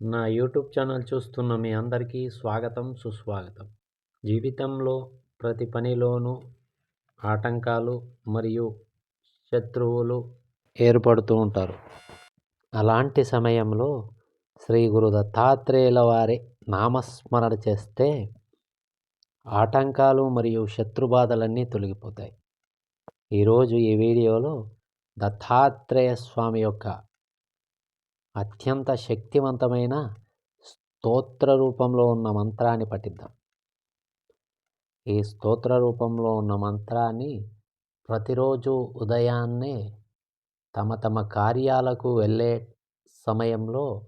నా YouTube channel చూస్తున్న మీ అందరికీ స్వాగతం సుస్వాగతం. జీవితంలో ప్రతి పనిలోనూ ఆటంకాలు మరియు శత్రువులు ఏర్పడుతూ ఉంటారు. అలాంటి సమయంలో శ్రీ గురు దత్తాత్రేయుల వారి నామస్మరణ చేస్తే ఆటంకాలు మరియు శత్రుబాధలన్నీ తొలగిపోతాయి. ఈరోజు ఈ వీడియోలో దత్తాత్రేయ స్వామి యొక్క అత్యంత శక్తివంతమైన స్తోత్ర రూపంలో ఉన్న మంత్రాన్ని పఠిద్దాం. ఈ స్తోత్ర రూపంలో ఉన్న మంత్రాన్ని ప్రతిరోజు ఉదయాన్నే తమ తమ కార్యాలకు వెళ్ళే సమయంలో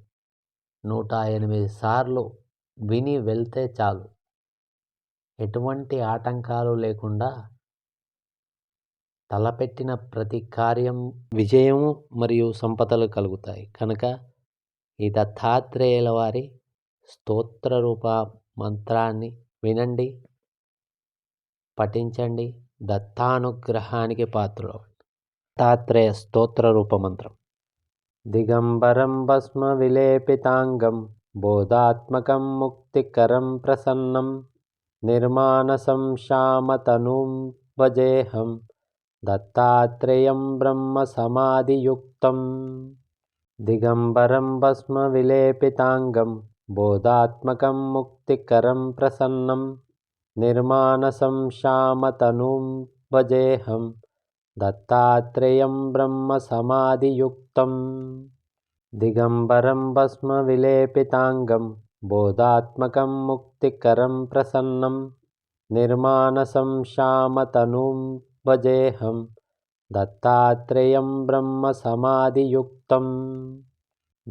నూట ఎనిమిది సార్లు విని వెళ్తే చాలు. ఎటువంటి ఆటంకాలు లేకుండా తలపెట్టిన ప్రతి కార్యం విజయము మరియు సంపదలు కలుగుతాయి. కనుక ఈ దత్తాత్రేయుల వారి స్తోత్ర రూప మంత్రాన్ని వినండి పఠించండి దత్తానుగ్రహానికి పాత్రలు దత్తాత్రేయ స్తోత్ర రూప మంత్రం. దిగంబరం భస్మ విలేపితాంగం బోధాత్మకం ముక్తికరం ప్రసన్నం నిర్మాణ సంశామతనుం భజేహం. दत्तात्रेयं ब्रह्मसमाधियुक्तं दिगम्बरं भस्मविलेपिताङ्गं बोधात्मकं मुक्तिकरं प्रसन्नं निर्मानसं श्यामतनुं भजेऽहं दत्तात्रेयं ब्रह्मसमाधियुक्तं दिगम्बरं भस्मविलेपिताङ्गं बोधात्मकं मुक्तिकरं प्रसन्नं निर्मानसं श्यामतनुं भजेऽहं दत्तात्रेयं ब्रह्मसमाधियुक्तं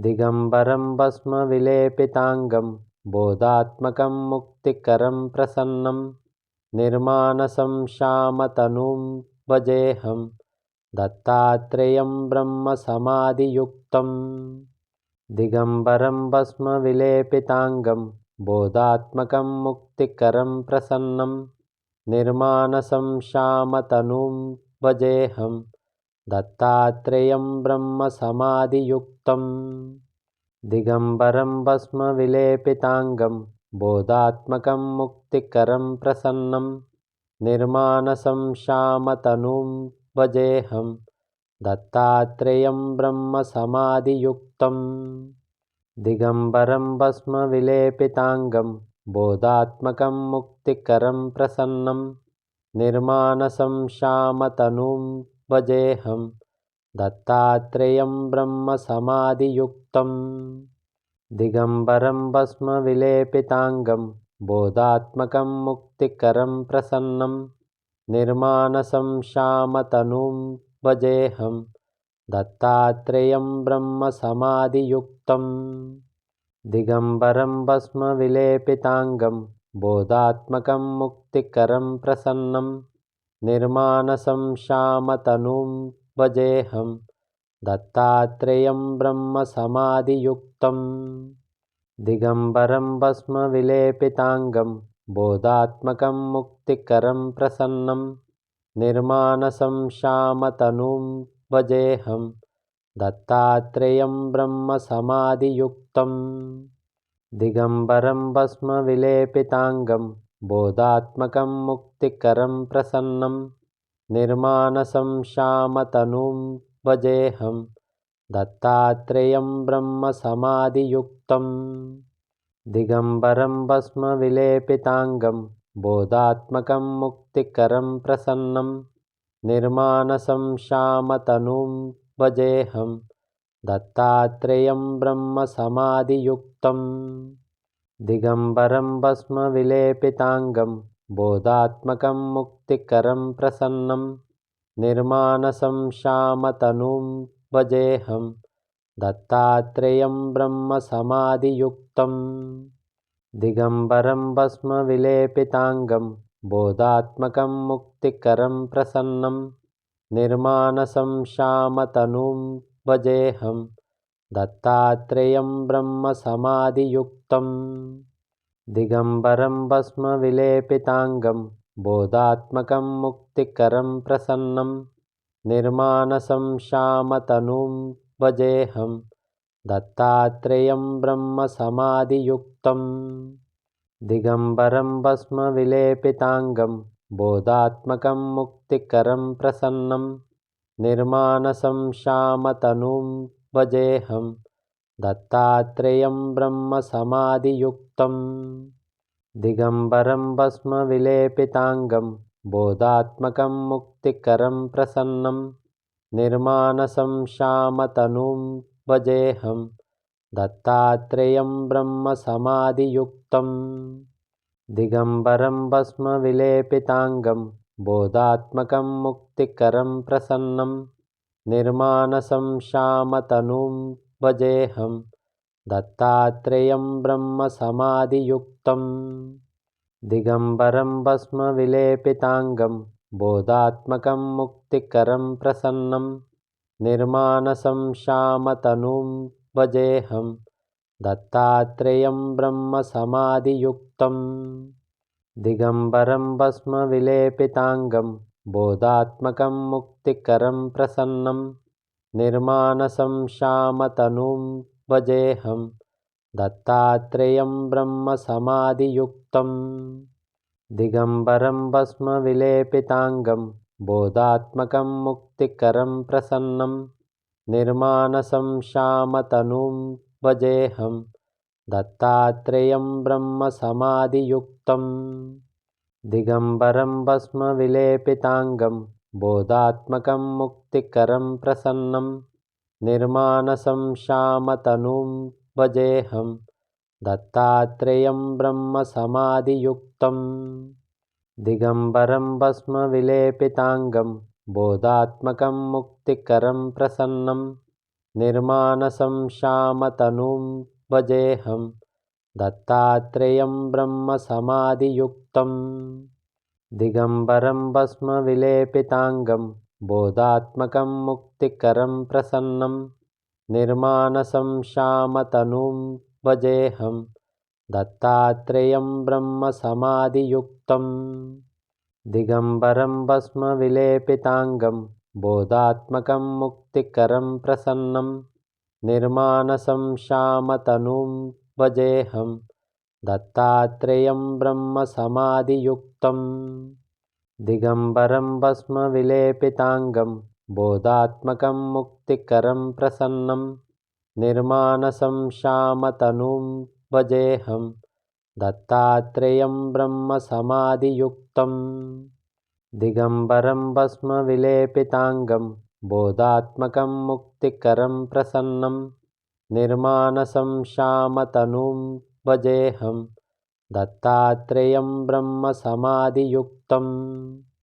दिगम्बरं भस्मविलेपिताङ्गं बोधात्मकं मुक्तिकरं प्रसन्नं निर्मानसं श्यामतनुं भजेऽहं दत्तात्रेयं ब्रह्मसमाधियुक्तं दिगम्बरं भस्मविलेपिताङ्गं बोधात्मकं मुक्तिकरं प्रसन्नं निर्माणसं श्यामतनुं भजेहं दत्तात्रेयं ब्रह्मसमाधियुक्तं। दिगम्बरं भस्मविलेपिताङ्गं बोधात्मकं मुक्तिकरं प्रसन्नं। निर्मानसं श्यामतनुं भजेहं दत्तात्रेयं ब्रह्मसमाधियुक्तं। दिगम्बरं भस्मविलेपिताङ्गं बोधात्मकं मुक्तिकरं प्रसन्नं निर्मानसं श्यामतनुं भजेऽहं दत्तात्रेयं ब्रह्मसमाधियुक्तं दिगम्बरं भस्मविलेपिताङ्गं बोधात्मकं मुक्तिकरं प्रसन्नं निर्मानसं श्यामतनुं भजेऽहं दत्तात्रेयं ब्रह्मसमाधियुक्तम् दिगम्बरं भस्मविलेपिताङ्गं बोधात्मकं मुक्तिकरं प्रसन्नं निर्मानसं श्यामतनुं भजेऽहं दत्तात्रेयं ब्रह्मसमाधियुक्तं दिगम्बरं भस्मविलेपिताङ्गं बोधात्मकं मुक्तिकरं प्रसन्नं निर्मानसं श्यामतनुं भजेऽहं दत्तात्रेयं ब्रह्मसमाधियुक्तं दिगम्बरं भस्मविलेपिताङ्गं बोधात्मकं मुक्तिकरं प्रसन्नं निर्मानसं श्यामतनुं भजेऽहं दत्तात्रेयं ब्रह्मसमाधियुक्तं दिगम्बरं भस्मविलेपिताङ्गं बोधात्मकं मुक्तिकरं प्रसन्नं निर्मानसं श्यामतनुं भजेऽहं दत्तात्रेयं ब्रह्मसमाधियुक्तं दिगम्बरं भस्मविलेपिताङ्गं बोधात्मकं मुक्तिकरं प्रसन्नं निर्मानसं श्यामतनुं भजेऽहं दत्तात्रेयं ब्रह्मसमाधियुक्तं दिगम्बरं भस्मविलेपिताङ्गं बोधात्मकं मुक्तिकरं प्रसन्नं निर्माणसं श्यामतनुं भजेहं दत्तात्रेयं ब्रह्मसमाधियुक्तं दिगम्बरं भस्मविलेपिताङ्गं बोधात्मकं मुक्तिकरं प्रसन्नं। निर्माणसं श्यामतनुं भजेहं दत्तात्रेयं ब्रह्मसमाधियुक्तं दिगम्बरं भस्मविलेपिताङ्गं बोधात्मकं मुक्तिकरं प्रसन्नं निर्मानसं श्यामतनुं भजेऽहं दत्तात्रेयं ब्रह्मसमाधियुक्तं दिगम्बरं भस्मविलेपिताङ्गं बोधात्मकं मुक्तिकरं प्रसन्नं निर्मानसं श्यामतनुं भजेऽहं दत्तात्रेयं ब्रह्मसमाधियुक्तं दिगम्बरं भस्मविलेपिताङ्गं बोधात्मकं मुक्तिकरं प्रसन्नं निर्मानसं श्यामतनुं भजेऽहं दत्तात्रेयं ब्रह्मसमाधियुक्तं। दिगम्बरं भस्मविलेपिताङ्गं बोधात्मकं मुक्तिकरं प्रसन्नं निर्मानसं श्यामतनुं भजेऽहं दत्तात्रेयं ब्रह्मसमाधियुक्तं दिगम्बरं भस्मविलेपिताङ्गं बोधात्मकं मुक्तिकरं प्रसन्नं निर्मानसं श्यामतनुं भजेऽहं दत्तात्रेयं ब्रह्मसमाधियुक्तं दिगम्बरं भस्मविलेपिताङ्गं बोधात्मकं मुक्तिकरं प्रसन्नं निर्मानसं श्यामतनुं भजेऽहं दत्तात्रेयं ब्रह्मसमाधियुक्तं। दिगम्बरं भस्मविलेपिताङ्गं। बोधात्मकं मुक्तिकरं प्रसन्नं। निर्मानसं श्यामतनुं भजेऽहं दत्तात्रेयं ब्रह्मसमाधियुक्तं। दिगम्बरं भस्मविलेपिताङ्गं। बोधात्मकं मुक्तिकरं प्रसन्नं निर्मानसं श्यामतनुं भजेऽहं दत्तात्रेयं ब्रह्मसमाधियुक्तं दिगम्बरं भस्मविलेपिताङ्गं बोधात्मकं मुक्तिकरं प्रसन्नं निर्मानसं श्यामतनुं भजेऽहं दत्तात्रेयं ब्रह्मसमाधियुक्तं दिगम्बरं भस्मविलेपिताङ्गं बोधात्मकं मुक्तिकरं प्रसन्नं निर्मानसं श्यामतनुं भजेऽहं दत्तात्रेयं ब्रह्मसमाधियुक्तं दिगम्बरं भस्मविलेपिताङ्गं बोधात्मकं मुक्तिकरं प्रसन्नं निर्मानसं श्यामतनुं भजेऽहं दत्तात्रेयं ब्रह्मसमाधियुक्तं दिगम्बरं भस्मविलेपिताङ्गं बोधात्मकं मुक्तिकरं प्रसन्नं निर्मानसं श्यामतनुं भजेऽहं दत्तात्रेयं ब्रह्मसमाधियुक्तं